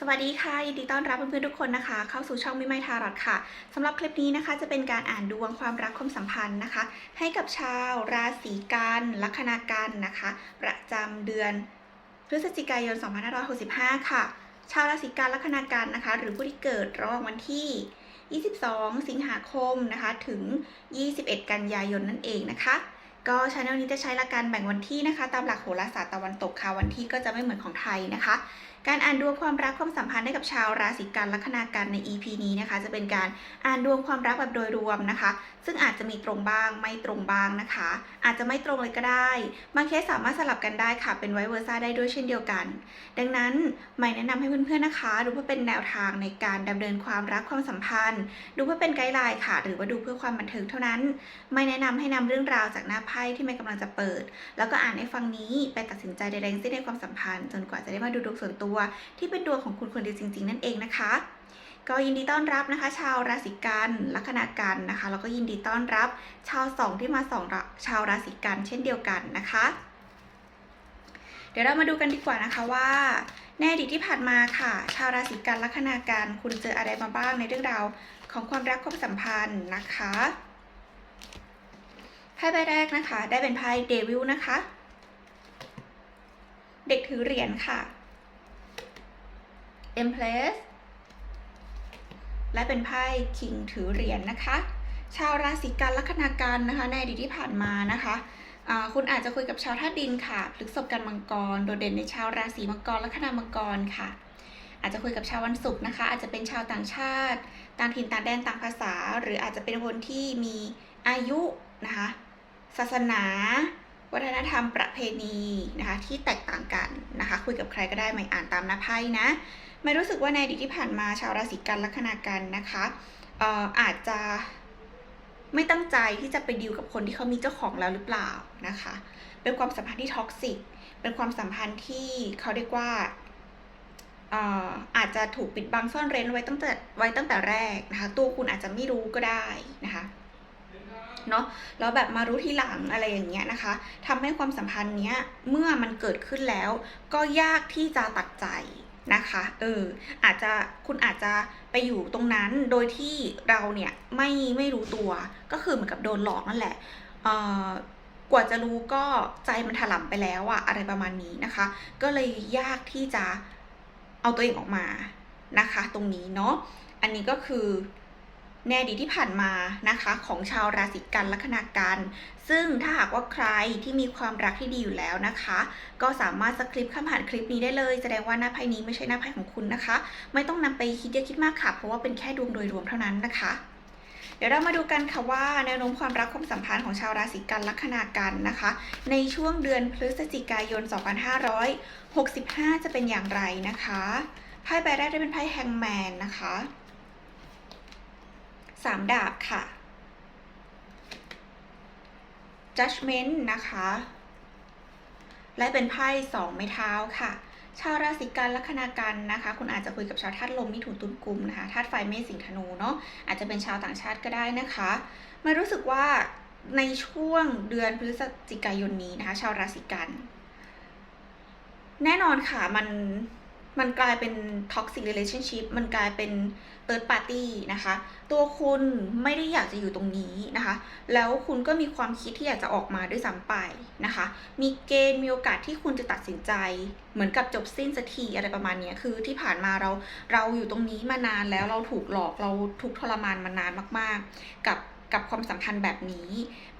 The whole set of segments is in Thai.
สวัสดีค่ะยินดีต้อนรับเพื่อนๆทุกคนนะคะ เข้าสู่ช่องมิไมทารอดค่ะสำหรับคลิปนี้นะคะ จะเป็นการอ่านดวงความรักความสัมพันธ์นะคะ ให้กับชาวราศีกันลัคนากันนะคะ ประจำเดือนพฤศจิกายน 2565 ค่ะ ชาวราศีกันลัคนากันนะคะ หรือผู้ที่เกิดระหว่างวันที่ 22 สิงหาคมนะคะถึง 21 กันยายนนั่นเองนะคะก็ช anel นี้จะใช้หลักการแบ่งวันที่นะคะ ตามหลักโหราศาสตร์ตะวันตกค่ะวันที่ก็จะไม่เหมือนของไทยนะคะ การอ่านดวงความรักความสัมพันธ์ให้กับชาวราศีกันลัคนากันใน EP นี้นะคะ จะเป็นการอ่านดวงความรักแบบโดยรวมนะคะ ซึ่งอาจจะมีตรงบ้างไม่ตรงบ้างนะคะ อาจจะไม่ตรงเลยก็ได้บางเคสสามารถสลับกันได้ค่ะ เป็นไวเวอร์ซ่าได้ด้วยเช่นเดียวกัน ดังนั้นไม่แนะนำให้เพื่อนๆนะคะ ดูเพื่อเป็นแนวทางในการดำเนินความรักความสัมพันธ์ ดูเพื่อเป็นไกด์ไลน์ค่ะ หรือว่าดูเพื่อความบันเทิงเท่านั้น ไม่แนะนำให้นำเรื่องราวจากหน้าไพ่ที่ไม่กำลังจะเปิด แล้วก็อ่านให้ฟังนี้ไปตัดสินใจใดๆทั้งสิ้นในความสัมพันธ์ จนกว่าจะได้มาดูดวงส่วนตัวที่เป็นดวงของคุณคนเดียวจริง ๆ นั่นเองนะคะ ก็ยินดีต้อนรับนะคะ ชาวราศีกันลัคนากันนะคะแล้วก็ยินดีต้อนรับชาวสองที่มาสองชาวราศีกันเช่นเดียวกันนะคะ เดี๋ยวเรามาดูกันดีกว่านะคะว่าในอดีตที่ผ่านมาค่ะ ชาวราศีกันลัคนากันคุณเจออะไรมาบ้างในเรื่องราวของความรักความสัมพันธ์นะคะไพ่ใบแรกนะคะ ได้เป็นไพ่เดวิลนะคะ เด็กถือเหรียญค่ะ Empress และเป็นไพ่ King ถือเหรียญนะคะ ชาวราศีกันลัคนากันนะคะ ในอดีตที่ผ่านมานะคะคุณอาจจะคุยกับชาวธาตุดินค่ะพฤกษบกันมังกร โดดเด่นในชาวราศีมังกรลัคนามังกรค่ะ อาจจะคุยกับชาววันศุกร์นะคะ อาจจะเป็นชาวต่างชาติ ต่างถิ่นต่างแดนต่างภาษา หรืออาจจะเป็นคนที่มีอายุนะคะ ศาสนา วัฒนธรรมประเพณีนะคะที่แตกต่างกันนะคะ คุยกับใครก็ได้ไม่อ่านตามหน้าไพ่นะ ไม่รู้สึกว่าในอดีตที่ผ่านมาชาวราศีกันลัคนากันนะคะเอ่ออาจจะไม่ตั้งใจที่จะไปดีลกับคนที่เขามีเจ้าของแล้วหรือเปล่านะคะ เป็นความสัมพันธ์ที่ท็อกซิก เป็นความสัมพันธ์ที่เขาเรียกว่าอาจจะถูกปิดบังซ่อนเร้นไว้ตั้งแต่ไว้ตั้งแต่แรกนะคะ ตัวคุณอาจจะไม่รู้ก็ได้นะคะเนาะแล้วแบบมารู้ทีหลังอะไรอย่างเงี้ยนะคะทำให้ความสัมพันธ์เนี้ยเมื่อมันเกิดขึ้นแล้ว ก็ยากที่จะตัดใจ นะคะเอออาจจะคุณอาจจะไปอยู่ตรงนั้นโดยที่เราเนี่ยไม่ไม่รู้ตัวก็คือเหมือนกับโดนหลอกนั่นแหละเอ่อกว่าจะรู้ก็ใจมันถลำไปแล้วอะอะไรประมาณนี้นะคะ ก็เลยยากที่จะเอาตัวเองออกมานะคะ ตรงนี้เนาะอันนี้ก็คือ ในอดีตที่ผ่านมานะคะของชาวราศีกันลัคนากันซึ่งถ้าหากว่าใครที่มีความรักที่ดีอยู่แล้วนะคะ ก็สามารถสคริปต์ข้ามผ่านคลิปนี้ได้เลย แสดงว่าหน้าไพ่นี้ไม่ใช่หน้าไพ่ของคุณนะคะ ไม่ต้องนำไปคิดเยอะคิดมากค่ะ เพราะว่าเป็นแค่ดวงโดยรวมเท่านั้นนะคะเดี๋ยวเรามาดูกันค่ะว่าแนวโน้มความรักความสัมพันธ์ของชาวราศีกันลัคนากันนะคะ ในช่วงเดือนพฤศจิกายน 2565 จะเป็นอย่างไรนะคะไพ่ใบแรกได้เป็นไพ่แฮงแมนนะคะ สามดาบค่ะ judgment นะคะ และเป็นไพ่สองไม้เท้าค่ะ ชาวราศีกันลัคนากันนะคะ คุณอาจจะคุยกับชาวธาตุลมมิถุนตุลกุมนะคะธาตุไฟเมษสิงธนูเนาะอาจจะเป็นชาวต่างชาติก็ได้นะคะมารู้สึกว่าในช่วงเดือนพฤศจิกายนนี้นะคะ ชาวราศีกัน แน่นอนค่ะมัน มันกลายเป็น toxic relationship มันกลายเป็น third party นะคะ ตัวคุณไม่ได้อยากจะอยู่ตรงนี้นะคะ แล้วคุณก็มีความคิดที่อยากจะออกมาด้วยซ้ำไปนะคะ มีเกณฑ์มีโอกาสที่คุณจะตัดสินใจ เหมือนกับจบสิ้นสักทีอะไรประมาณนี้คือที่ผ่านมาเราเราอยู่ตรงนี้มานานแล้วเราถูกหลอกเราถูกทรมานมานานมาก ๆ กับ กับความสัมพันธ์แบบนี้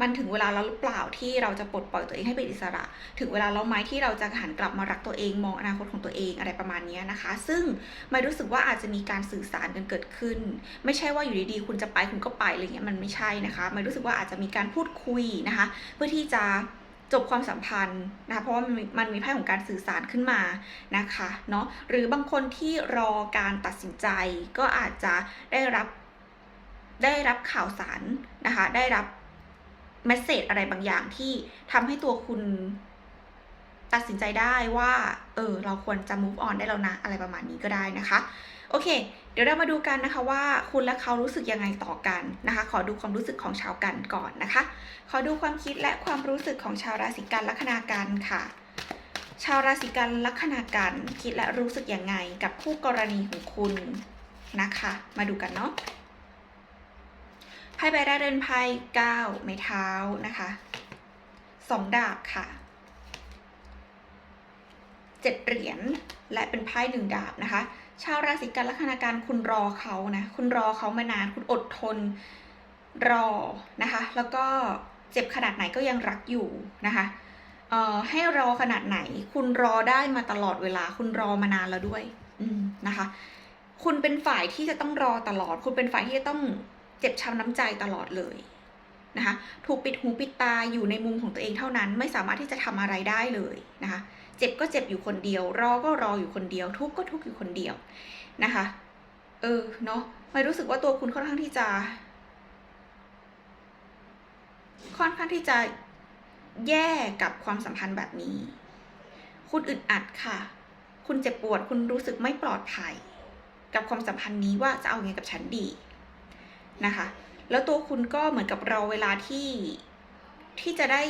มันถึงเวลาแล้วหรือเปล่าที่เราจะปลดปล่อยตัวเองให้เป็นอิสระ ถึงเวลาแล้วไหมที่เราจะหันกลับมารักตัวเองมองอนาคตของตัวเองอะไรประมาณนี้นะคะ ซึ่งไม่รู้สึกว่าอาจจะมีการสื่อสารกันเกิดขึ้น ไม่ใช่ว่าอยู่ดีๆคุณจะไปคุณก็ไปอะไรเงี้ยมันไม่ใช่นะคะ ไม่รู้สึกว่าอาจจะมีการพูดคุยนะคะ เพื่อที่จะจบความสัมพันธ์นะคะเพราะว่ามันมีไพ่ของการสื่อสารขึ้นมานะคะเนาะหรือบางคนที่รอการตัดสินใจก็อาจจะได้รับ ได้รับข่าวสารนะคะ ได้รับเมสเซจอะไรบางอย่างที่ทำให้ตัวคุณตัดสินใจได้ว่า เออ เราควรจะ move on ได้แล้วนะ อะไรประมาณนี้ก็ได้นะคะ โอเค เดี๋ยวเรามาดูกันนะคะว่าคุณและเขารู้สึกยังไงต่อกันนะคะ ขอดูความรู้สึกของชาวกันก่อนนะคะ ขอดูความคิดและความรู้สึกของชาวราศีกันลัคนากันค่ะ ชาวราศีกันลัคนากันคิดและรู้สึกยังไงกับคู่กรณีของคุณนะคะ มาดูกันเนาะ ไพ่ใบแรกเดินไพ่เก้าไม้เท้านะคะสองดาบค่ะเจ็ดเหรียญและเป็นไพ่หนึ่งดาบนะคะ ชาวราศีกันลัคนาการคุณรอเขานะ คุณรอเขามานานคุณอดทนรอนะคะ แล้วก็เจ็บขนาดไหนก็ยังรักอยู่นะคะเอ่อให้รอขนาดไหน คุณรอได้มาตลอดเวลา คุณรอมานานแล้วด้วย อืมนะคะ คุณเป็นฝ่ายที่จะต้องรอตลอด คุณเป็นฝ่ายที่จะต้อง เจ็บช้ำน้ำใจตลอดเลยนะคะ ถูกปิดหูปิดตาอยู่ในมุมของตัวเองเท่านั้น ไม่สามารถที่จะทำอะไรได้เลยนะคะ เจ็บก็เจ็บอยู่คนเดียว รอก็รออยู่คนเดียว ทุกข์ก็ทุกข์อยู่คนเดียวนะคะ เออเนาะไม่รู้สึกว่าตัวคุณค่อนข้างที่จะ ค่อนข้างที่จะแย่กับความสัมพันธ์แบบนี้ คุณอึดอัดค่ะ คุณเจ็บปวด คุณรู้สึกไม่ปลอดภัย กับความสัมพันธ์นี้ว่าจะเอาไงกับฉันดี นะคะ แล้วตัวคุณก็เหมือนกับเราเวลาที่ที่จะได้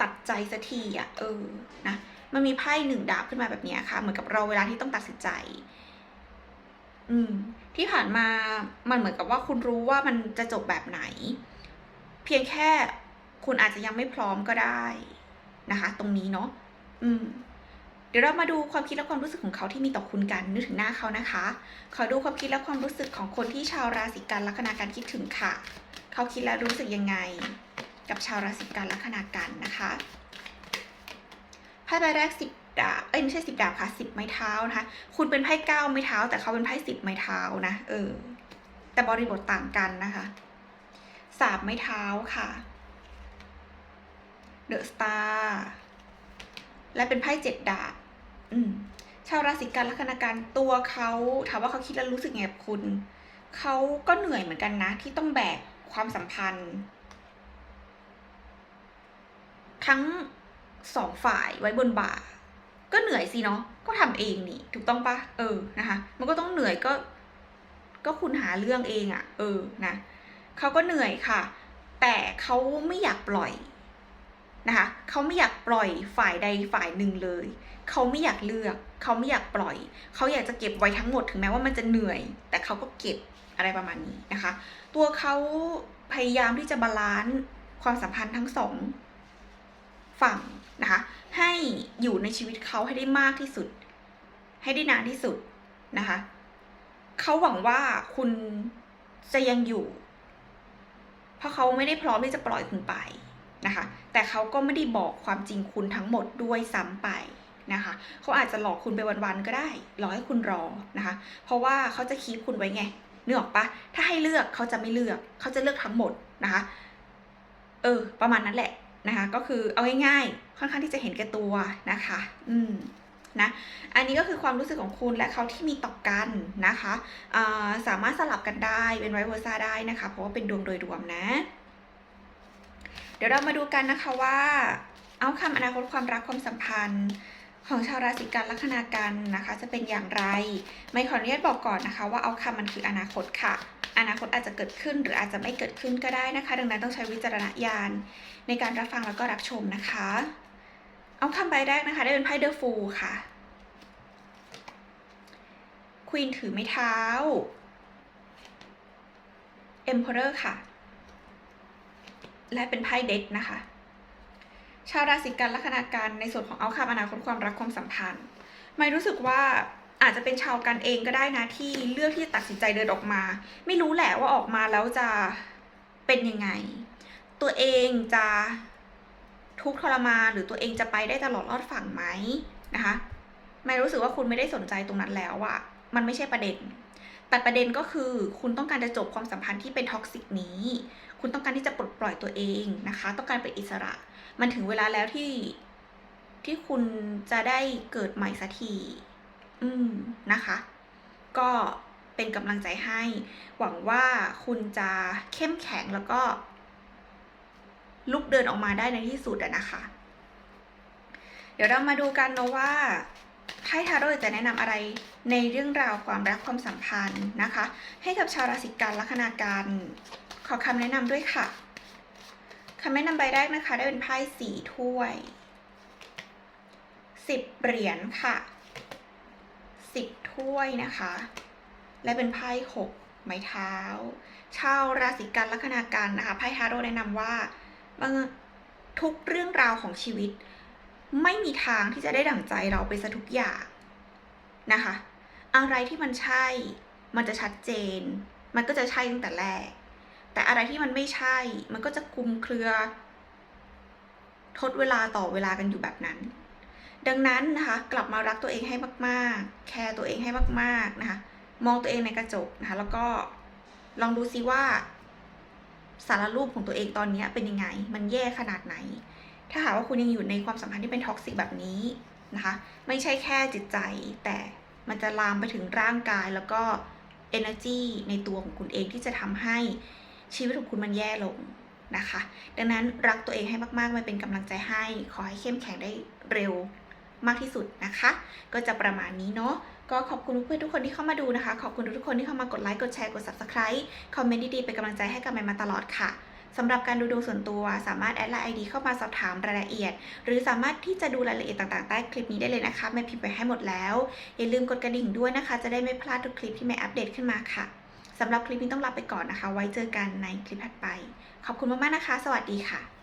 ตัดใจสักทีอะเออนะมันมีไพ่หนึ่งดาบขึ้นมาแบบนี้ค่ะ เหมือนกับเราเวลาที่ต้องตัดสินใจ อืม ที่ผ่านมามันเหมือนกับว่าคุณรู้ว่ามันจะจบแบบไหน เพียงแค่คุณอาจจะยังไม่พร้อมก็ได้นะคะ ตรงนี้เนาะอืม เดี๋ยวเรามาดูความคิดและความรู้สึกของเขาที่มีต่อคุณกันนึกถึงหน้าเขานะคะ ขอดูความคิดและความรู้สึกของคนที่ชาวราศีกันลัคนาการคิดถึงค่ะ เขาคิดและรู้สึกยังไง กับชาวราศีกันลัคนากันนะคะไพ่ใบแรกสิบดาบเอ้ยไม่ใช่สิบดาบค่ะสิบไม้เท้านะคะ คุณเป็นไพ่เก้าไม้เท้า แต่เขาเป็นไพ่สิบไม้เท้านะเออ แต่บริบทต่างกันนะคะสามไม้เท้าค่ะเดอะสตาร์และเป็นไพ่เจ็ดดาบ อืมชาวราศีกันลัคนาการตัวเขาถามว่าเขาคิดแล้วรู้สึกไงกับคุณ เขาก็เหนื่อยเหมือนกันนะ ที่ต้องแบกความสัมพันธ์ ทั้งสองฝ่ายไว้บนบ่า ก็เหนื่อยสิเนาะก็ทำเองนี่ ถูกต้องปะเออนะคะ มันก็ต้องเหนื่อยก็ ก็คุณหาเรื่องเองอะ่ะ เออนะเขาก็เหนื่อยค่ะ แต่เขาไม่อยากปล่อย นะคะเขาไม่อยากปล่อยฝ่ายใดฝ่ายหนึ่งเลย เขาไม่อยากเลือก เขาไม่อยากปล่อย เขาอยากจะเก็บไว้ทั้งหมดถึงแม้ว่ามันจะเหนื่อย แต่เขาก็เก็บอะไรประมาณนี้นะคะ ตัวเขาพยายามที่จะบาลานซ์ความสัมพันธ์ทั้งสองฝั่งนะคะ ให้อยู่ในชีวิตเขาให้ได้มากที่สุด ให้ได้นานที่สุดนะคะเขาหวังว่าคุณจะยังอยู่ เพราะเขาไม่ได้พร้อมที่จะปล่อยคุณไป นะคะ แต่เขาก็ไม่ได้บอกความจริงคุณทั้งหมดด้วยซ้ำไปนะคะเขาอาจจะหลอกคุณไปวันๆก็ได้หลอกให้คุณรอนะคะ เพราะว่าเขาจะคีบคุณไว้ไงเนื้อออกปะถ้าให้เลือกเขาจะไม่เลือกเขาจะเลือกทั้งหมดนะคะ เออ ประมาณนั้นแหละนะคะ ก็คือเอาง่ายๆค่อนข้างที่จะเห็นแก่ตัวนะคะ อืมนะอันนี้ก็คือความรู้สึกของคุณและเขาที่มีต่อกันนะคะ สามารถสลับกันได้เป็นไวเวอร์ซ่าได้นะคะ เพราะว่าเป็นดวงโดยรวมนะ ดี๋ยวเรามาดูกันนะคะว่า เอาคำอนาคตความรักความสัมพันธ์ของชาวราศีกันลัคนากันนะคะ จะเป็นอย่างไร ไม่ขออนุญาตบอกก่อนนะคะ ว่าเอาคำมันคืออนาคตค่ะ อนาคตอาจจะเกิดขึ้นหรืออาจจะไม่เกิดขึ้นก็ได้นะคะ ดังนั้นต้องใช้วิจารณญาณในการรับฟังแล้วก็รับชมนะคะ เอาคำใบแรกนะคะ ได้เป็นไพ่เดอะฟูลค่ะควีนถือไม้เท้า Emperor ค่ะ และเป็นไพ่เด็กนะคะ ชาวราศีกันลัคนาการในส่วนของเอาคำอนาคตความรักความสัมพันธ์ไม่รู้สึกว่าอาจจะเป็นชาวกันเองก็ได้นะที่เลือกที่จะตัดสินใจเดินออกมา ไม่รู้แหละว่าออกมาแล้วจะเป็นยังไง ตัวเองจะทุกข์ทรมานหรือตัวเองจะไปได้ตลอดรอดฝั่งไหมนะคะ ไม่รู้สึกว่าคุณไม่ได้สนใจตรงนั้นแล้วอะมันไม่ใช่ประเด็น แต่ประเด็นก็คือคุณต้องการจะจบความสัมพันธ์ที่เป็นท็อกซิกนี้ คุณต้องการที่จะปลดปล่อยตัวเองนะคะ ต้องการเป็นอิสระ มันถึงเวลาแล้วที่ที่คุณจะได้เกิดใหม่สักที อืมนะคะ ก็เป็นกำลังใจให้ หวังว่าคุณจะเข้มแข็งแล้วก็ ลุกเดินออกมาได้ในที่สุดอะนะคะ เดี๋ยวเรามาดูกันนะว่า ไพ่ทาโร่จะแนะนำอะไรในเรื่องราวความรักความสัมพันธ์นะคะ ให้กับชาวราศีกันลัคนาการขอคำแนะนำด้วยค่ะคำแนะนำใบแรกนะคะ ได้เป็นไพ่สีถ้วยสิบเหรียญค่ะสิบถ้วยนะคะ และเป็นไพ่หกไม้เท้า ชาวราศีกันลัคนากันนะคะไพ่ทาโร่แนะนำว่าบางทุกเรื่องราวของชีวิต ไม่มีทางที่จะได้ดั่งใจเราไปซะทุกอย่างนะคะ อะไรที่มันใช่ มันจะชัดเจน มันก็จะใช่ตั้งแต่แรก แต่อะไรที่มันไม่ใช่ มันก็จะคลุมเครือ ทดเวลาต่อเวลากันอยู่แบบนั้น ดังนั้นนะคะกลับมารักตัวเองให้มากๆ แคร์ตัวเองให้มากๆนะคะ มองตัวเองในกระจกนะคะ แล้วก็ลองดูซิว่าสารรูปของตัวเองตอนนี้เป็นยังไง มันแย่ขนาดไหน ถ้าหากว่าคุณยังอยู่ในความสัมพันธ์ที่เป็นท็อกซิกแบบนี้นะคะ ไม่ใช่แค่จิตใจ แต่มันจะลามไปถึงร่างกายแล้วก็ energy ในตัวของคุณเองที่จะทำให้ชีวิตของคุณมันแย่ลงนะคะ ดังนั้นรักตัวเองให้มากๆมาเป็นกำลังใจให้ ขอให้เข้มแข็งได้เร็วมากที่สุดนะคะ ก็จะประมาณนี้เนาะก็ขอบคุณเพื่อนทุกคนที่เข้ามาดูนะคะ ขอบคุณทุกคนที่เข้ามากดไลค์ กดแชร์ กด subscribe คอมเมนต์ดีๆ เป็นกำลังใจให้กับแมนมาตลอดค่ะ สำหรับการดูดวงส่วนตัวสามารถแอดไลน์ไอดีเข้ามาสอบถามรายละเอียด หรือสามารถที่จะดูรายละเอียดต่างๆ ใต้คลิปนี้ได้เลยนะคะแม่พิมพ์ไปให้หมดแล้ว อย่าลืมกดกระดิ่งด้วยนะคะ จะได้ไม่พลาดทุกคลิปที่แม่อัปเดตขึ้นมาค่ะสำหรับคลิปนี้ต้องลาไปก่อนนะคะ ไว้เจอกันในคลิปถัดไป ขอบคุณมากๆนะคะ สวัสดีค่ะ